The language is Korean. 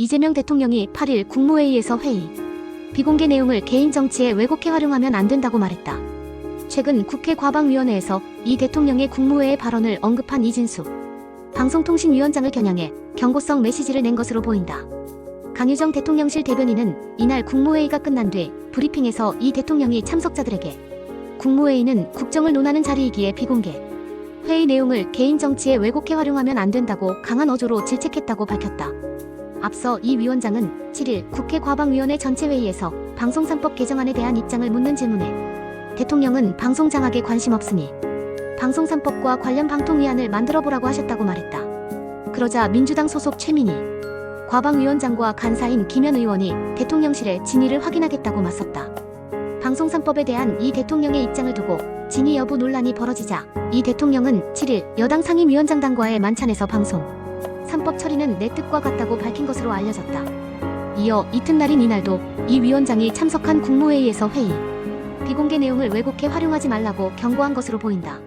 이재명 대통령이 8일 국무회의에서 회의, 비공개 내용을 개인 정치에 왜곡해 활용하면 안 된다고 말했다. 최근 국회 과방위원회에서 이 대통령의 국무회의 발언을 언급한 이진수 방송통신위원장을 겨냥해 경고성 메시지를 낸 것으로 보인다. 강유정 대통령실 대변인은 이날 국무회의가 끝난 뒤 브리핑에서 이 대통령이 참석자들에게 국무회의는 국정을 논하는 자리이기에 비공개, 회의 내용을 개인 정치에 왜곡해 활용하면 안 된다고 강한 어조로 질책했다고 밝혔다. 앞서 이 위원장은 7일 국회 과방위원회 전체회의에서 방송3법 개정안에 대한 입장을 묻는 질문에 대통령은 방송 장악에 관심 없으니 방송3법과 관련 방통위안을 만들어 보라고 하셨다고 말했다. 그러자 민주당 소속 최민희 과방위원장과 간사인 김현 의원이 대통령실에 진위를 확인하겠다고 맞섰다. 방송3법에 대한 이 대통령의 입장을 두고 진위 여부 논란이 벌어지자 이 대통령은 7일 여당 상임위원장단과의 만찬에서 방송 3법 처리는 내 뜻과 같다고 밝힌 것으로 알려졌다. 이어 이튿날인 이날도 이 위원장이 참석한 국무회의에서 회의, 비공개 내용을 왜곡해 활용하지 말라고 경고한 것으로 보인다.